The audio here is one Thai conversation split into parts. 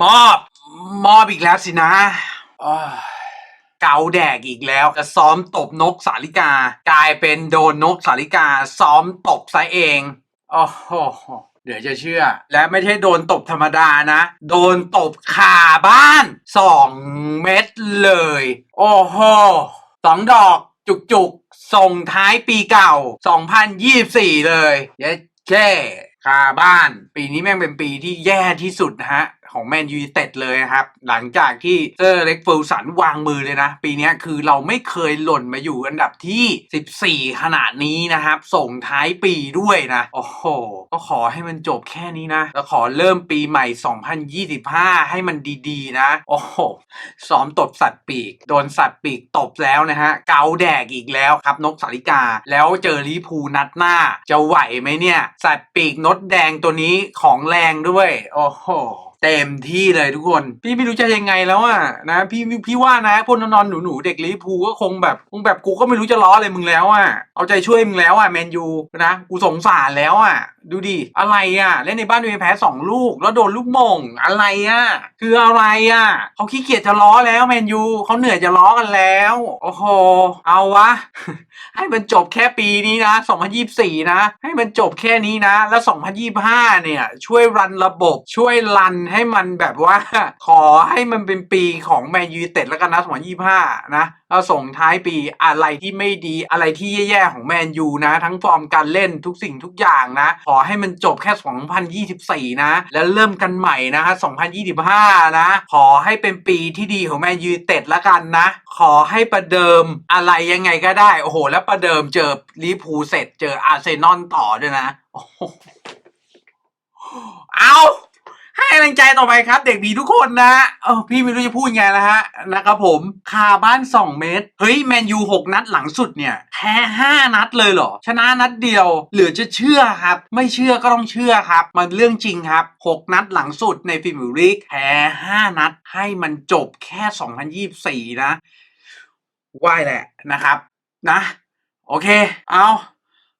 มอบ มอบอีกแล้วสินะอ้าวเกาแดกอีกแล้ว จะซ้อมตบนกสาลิกา กลายเป็นโดนนกสาลิกา ซ้อมตบซะเองโอ้โหเดี๋ยวจะเชื่อ และไม่ใช่โดนตบธรรมดานะ โดนตบขาบ้านสองเม็ดเลย โอ้โหสองดอกจุกๆส่งท้ายปีเก่า 2024 เลย เย้แค่คาบ้าน ปีนี้แม่งเป็นปีที่แย่ที่สุดนะฮะ ของแมนยูเต็ดเลยนะครับ หลังจากที่เซอร์เล็กฟูลสันวางมือเลยนะ ปีนี้คือเราไม่เคยหล่นมาอยู่อันดับที่ 14 ขนาดนี้นะครับ ส่งท้ายปีด้วยนะ โอ้โห ก็ขอให้มันจบแค่นี้นะ แล้วขอเริ่มปีใหม่ 2025 ให้มันดีๆ นะ โอ้โหซ้อมตบสัตว์ปีก โดนสัตว์ปีกตบแล้วนะฮะ เกาแดกอีกแล้วครับนกสาริกา แล้วเจอลิเวอร์พูนัดหน้า จะไหวไหมเนี่ย สัตว์ปีกนดแดงตัวนี้ของแรงด้วย โอ้โห เต็มที่เลยทุกคน พี่ไม่รู้จะยังไงแล้วอะนะ พี่พี่ว่านะพวกนอนๆหนูเด็กลิเวอร์พูก็คงแบบคงแบบกูก็ไม่รู้จะล้ออะไรมึงแล้วอะเอาใจช่วยมึงแล้วอะแมนยูนะกูสงสารแล้วอะ ดูดิอะไรอะเล่นในบ้านตัวเองแพ้สองลูก แล้วโดนลูกมงอะไรอะ คืออะไรอะเขาขี้เกียจจะล้อแล้วแมนยูเขาเหนื่อยจะล้อกันแล้ว โอ้โหเอาวะ ให้มันจบแค่ปีนี้นะ 2024 นะ ให้มันจบแค่นี้นะ แล้ว 2025 เนี่ย ช่วยรันระบบช่วยรันให้มันแบบว่า ขอให้มันเป็นปีของแมนยูเต็ดแล้วกันนะ2025นะแล้วส่งท้ายปีอะไรที่ไม่ดีอะไรที่แย่ๆของแมนยูนะ ทั้งฟอร์มการเล่นทุกสิ่งทุกอย่างนะ ขอให้มันจบแค่ 2024 นะ แล้วเริ่มกันใหม่นะฮะ2025 นะ ขอให้เป็นปีที่ดีของแมนยูเต็ดแล้วกันนะ ขอให้ประเดิมอะไรยังไงก็ได้ โอ้โห แล้วประเดิมเจอลิพูเสร็จเจออาร์เซนอลต่อด้วยนะ เอา ให้กำลังใจต่อไปครับ เด็กบีทุกคนนะเออพี่ไม่รู้จะพูดไงแล้วฮะนะครับผมคาบ้าน 2 เมตร เฮ้ยแมนยู6นัดหลังสุดเนี่ยแพ้5นัดเลยเหรอ ชนะนัดเดียว เหลือจะเชื่อครับ ไม่เชื่อก็ต้องเชื่อครับ มันเรื่องจริงครับ 6 นัดหลังสุดในฟิมิลีกแพ้5นัดให้มันจบแค่ 2024 นะไหวแหละนะครับ นะ โอเค เอา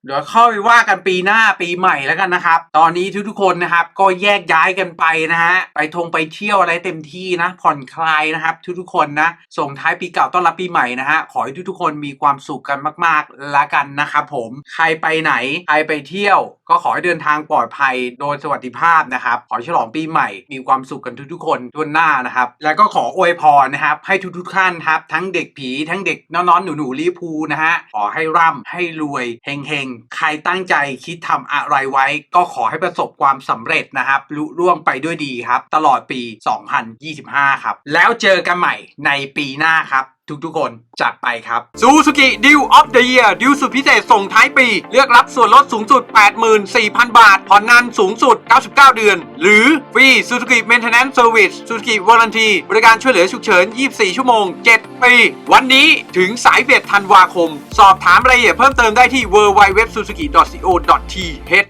เดี๋ยวเข้าไปว่ากันปีหน้าปีใหม่แล้วกันนะครับ ตอนนี้ทุกๆคนนะครับ ก็แยกย้ายกันไปนะฮะไปทงไปเที่ยวอะไรเต็มที่นะ ผ่อนคลายนะครับ ทุกๆคนนะส่งท้ายปีเก่าต้อนรับปีใหม่นะฮะขอให้ทุกๆคนมีความสุขกันมากๆละกันนะครับผมใครไปไหนใครไปเที่ยว ก็ขอให้เดินทางปลอดภัยโดยสวัสดิภาพนะครับ ขอฉลองปีใหม่มีความสุขกันทุกๆคนทั่วหน้านะครับ แล้วก็ขออวยพรนะครับ ให้ทุกๆท่านครับทั้งเด็กผีทั้งเด็กน้องๆหนูๆลิเวอร์พูนะฮะขอให้ร่ำให้รวยเฮงๆใครตั้งใจคิดทำอะไรไว้ ก็ขอให้ประสบความสำเร็จนะครับลุล่วงไปด้วยดีครับ ตลอดปี 2025 ครับ แล้วเจอกันใหม่ในปีหน้าครับทุกๆคนจัดไปครับ Suzuki Deal of the Year ดิวสุดพิเศษส่งท้ายปี เลือกรับส่วนลดสูงสุด 84,000 บาท ผ่อนนานสูงสุด 99 เดือน หรือฟรี Suzuki Maintenance Service Suzuki Warranty บริการช่วยเหลือฉุกเฉิน 24 ชั่วโมง 7 ปี วันนี้ถึงสายเบ็ดธันวาคม สอบถามรายละเอียดเพิ่มเติมได้ที่ www.suzuki.co.th